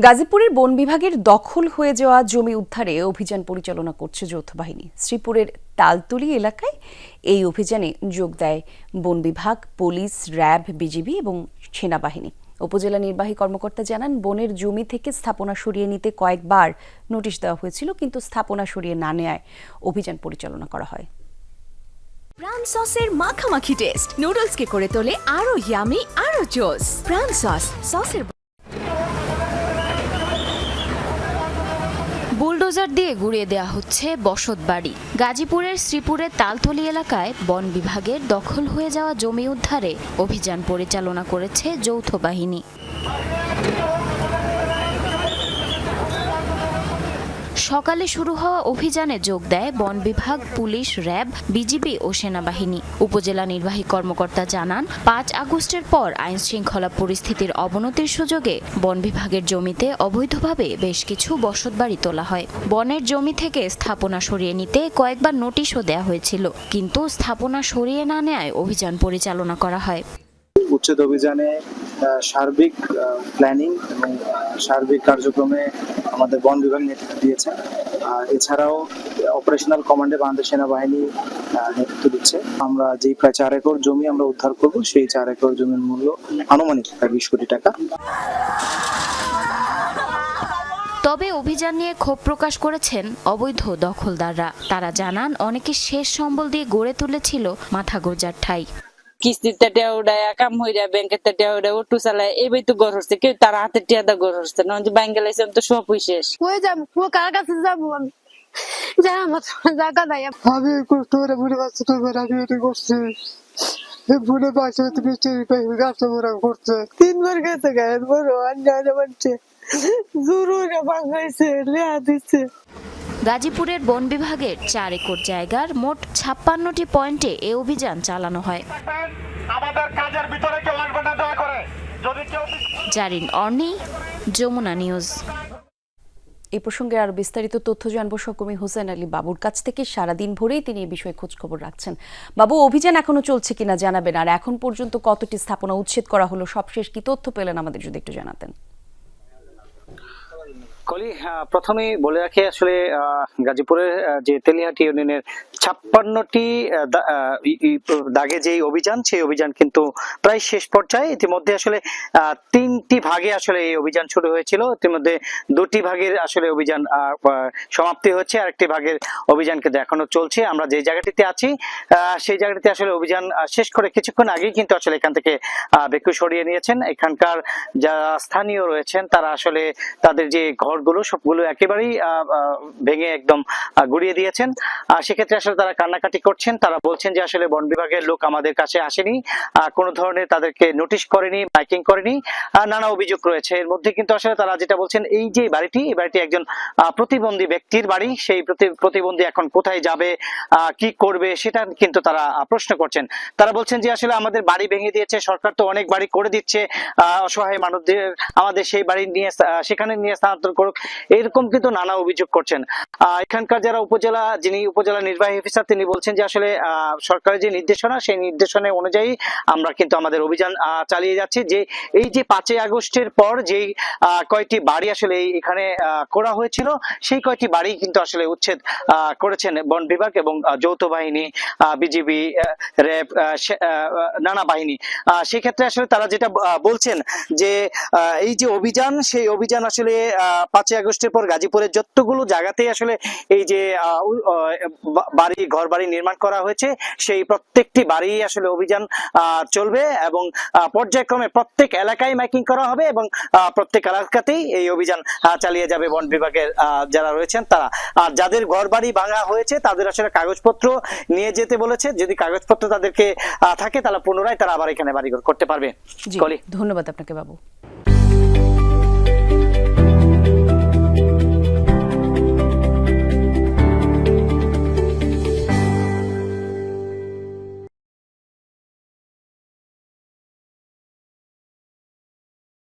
গাজীপুরের বন বিভাগের দখল হয়ে যাওয়া জমি উদ্ধারে অভিযান পরিচালনা করছে যৌথ বাহিনী। শ্রীপুরের তালতলি এলাকায় এই অভিযানে যোগ দেয় বন বিভাগ, পুলিশ, র্যাব, বিজিবি এবং সেনাবাহিনী। উপজেলা নির্বাহী কর্মকর্তা জানান, বনের জমি থেকে স্থাপনা সরিয়ে নিতে কয়েকবার নোটিশ দেওয়া হয়েছিল, কিন্তু স্থাপনা সরিয়ে না নেয় অভিযান পরিচালনা করা হয়। প্রাণ সসের মাখামাখি টেস্ট। নুডলসকে করে তোলে আরও ইয়ামি আরও জোস প্রাণ সস, সসের বুলডোজার দিয়ে গুড়িয়ে দেওয়া হচ্ছে বসত বাড়ি। গাজীপুরের শ্রীপুরের তালতলি এলাকায় বন বিভাগের দখল হয়ে যাওয়া জমি উদ্ধারে অভিযান পরিচালনা করেছে যৌথ বাহিনী। সকালে শুরু হওয়া অভিযানে যোগ দেয় বন বিভাগ, পুলিশ, র্যাব, বিজিবি ও সেনাবাহিনী। উপজেলা নির্বাহী কর্মকর্তা জানান, পাঁচ আগস্টের পর আইন শৃঙ্খলা পরিস্থিতির অবনতির সুযোগে বন বিভাগের জমিতে অবৈধভাবে বেশ কিছু বসতবাড়ি তোলা হয়। বনের জমি থেকে স্থাপনা সরিয়ে নিতে কয়েকবার নোটিশও দেওয়া হয়েছিল, কিন্তু স্থাপনা সরিয়ে না নেয় অভিযান পরিচালনা করা হয়। উচ্ছেদ অভিযানে সার্বিক প্ল্যানিং এবং সার্বিক কার্যক্রমে আমাদের বন বিভাগ নেতৃত্ব দিয়েছে। আর এছাড়াও অপারেশনাল কমান্ডে বাংলাদেশ সেনাবাহিনী নেতৃত্ব দিচ্ছে। আমরা যেই প্রায় চার একর জমি আমরা উদ্ধার করব, সেই চার একর জমির মূল্য আনুমানিক বিশ কোটি টাকা। তবে অভিযান নিয়ে ক্ষোভ প্রকাশ করেছেন অবৈধ দখলদাররা। তারা জানান, অনেকে শেষ সম্বল দিয়ে গড়ে তুলেছিল মাথা গোজার ঠাই। কিস্তিতে টিয়া উড়ায় কাম হইরা ব্যাংকের টিয়া উড়ায় অটো চালায় এবার তো গড় হচ্ছে। কেউ তার হাতে টিয়া দা গড় হচ্ছে না ব্যাংকে লাইছে তো সবই শেষ। কই যাব? ও কার কাছে যাব আমি? যা আমার জায়গা নাই। আমি কষ্ট করে বুড়ে বাচ্চা তো আমি এটা করছি। বুড়ে বাচ্চা তুমি গাছটা মোরা করছে তিনবার গেছে গায়ের বড় অন্যায় মানছে জোরো বাঙাইছে লেয়া দিচ্ছে গাজীপুরের বন বিভাগের চার একর জায়গার মোট ছাপ্পান্নটি পয়েন্টে এ অভিযান চালানো হয়। আমাদের কাজের ভিতরে কেউ আসবে না দয়া করে। যদি কেউ জারিন অর্নি যমুনা নিউজ। এ প্রসঙ্গে আরও বিস্তারিত তথ্য জানব সহকর্মী হোসেন আলী বাবুর কাছ থেকে। সারাদিন ভরেই তিনি এ বিষয়ে খোঁজ খবর রাখছেন। বাবু অভিযান এখনও চলছে কিনা জানাবেন আর এখন পর্যন্ত কতটি স্থাপনা উচ্ছেদ করা হলো সবশেষ কি তথ্য পেলেন আমাদের যদি একটু জানাতেন। কলি প্রথমে বলে রাখি আসলে গাজীপুরের যে তেলিহাটি ইউনিয়নের ছাপ্পান্নটি দাগে যে অভিযান, সেই অভিযান কিন্তু প্রায় শেষ পর্যায়ে। ইতিমধ্যে আসলে তিনটি ভাগে আসলে এই অভিযান শুরু হয়েছিল। ইতিমধ্যে দুটি ভাগের আসলে অভিযান সমাপ্তি হচ্ছে। আরেকটি ভাগের অভিযান কিন্তু এখনও চলছে। আমরা যে জায়গাটিতে আছি সেই জায়গাটিতে আসলে অভিযান শেষ করে কিছুক্ষণ আগেই কিন্তু আসলে এখান থেকে বেকু সরিয়ে নিয়েছেন। এখানকার যারা স্থানীয় রয়েছেন, তারা আসলে তাদের যে ঘরগুলো, সবগুলো একেবারেই ভেঙে একদম গুড়িয়ে দিয়েছেন। আর সেক্ষেত্রে আসলে তারা কান্নাকাটি করছেন, তারা বলছেন যে আসলে বন বিভাগের লোক আমাদের কাছে আসেনি কোনো ধরনের তাদেরকে নোটিশ করেনি, মাইকিং করেনি নানা অভিযোগ রয়েছে। এর মধ্যে কিন্তু আসলে তারা যেটা বলছেন, এই যে বাড়িটি, এই বাড়িটি একজন প্রতিবন্ধী ব্যক্তির বাড়ি, সেই প্রতিবন্ধী এখন কোথায় যাবে কি করবে, সেটা কিন্তু তারা প্রশ্ন করছেন। তারা বলছেন যে আসলে আমাদের বাড়ি ভেঙে দিয়েছে, সরকার তো অনেক বাড়ি করে দিচ্ছে অসহায় মানুষদের, আমাদের সেই বাড়ি নিয়ে সেখানে নিয়ে স্থানান্তর করুক, এরকম কিন্তু নানা অভিযোগ করছেন। এখানকার যারা উপজেলা, যিনি উপজেলা নির্বাহী অফিসার তিনি বলছেন যে আসলে সরকারের যে নির্দেশনা সেই নির্দেশনা অনুযায়ী আমরা কিন্তু আমাদের অভিযান চালিয়ে যাচ্ছি। যে এই যে পাঁচই আগস্টের পর আহ, কয়টি বাড়ি আসলে এখানে করা হয়েছিল সেই কয়টি বাড়ি কিন্তু আসলে উচ্ছেদ করেছেন বন বিভাগ এবং যৌথ বাহিনী বিজিবি র্যাব নানা বাহিনী। সেক্ষেত্রে আসলে তারা যেটা বলছেন যে এই যে অভিযান সেই অভিযান আসলে পাঁচই আগস্টের পর গাজীপুরের যতগুলো জায়গাতেই আসলে এই যে আহ, উ- আহ, বা- বাড়ি ঘর বাড়ি নির্মাণ করা হয়েছে। সেই প্রত্যেকটি বাড়ি আসলে অভিযান চলবে এবং পর্যায়ক্রমে প্রত্যেক এলাকায় মাইকিং করা হবে এবং প্রত্যেক এলাকাতেই এই অভিযান চালিয়ে যাবে বন বিভাগের যারা রয়েছেন তারা। আর যাদের ঘর বাড়ি ভাঙা হয়েছে তাদের আসলে কাগজপত্র নিয়ে যেতে বলেছে। যদি কাগজপত্র তাদেরকে থাকে তাহলে পুনরায় তারা আবার এখানে বাড়িঘর করতে পারবে। ধন্যবাদ আপনাকে বাবু।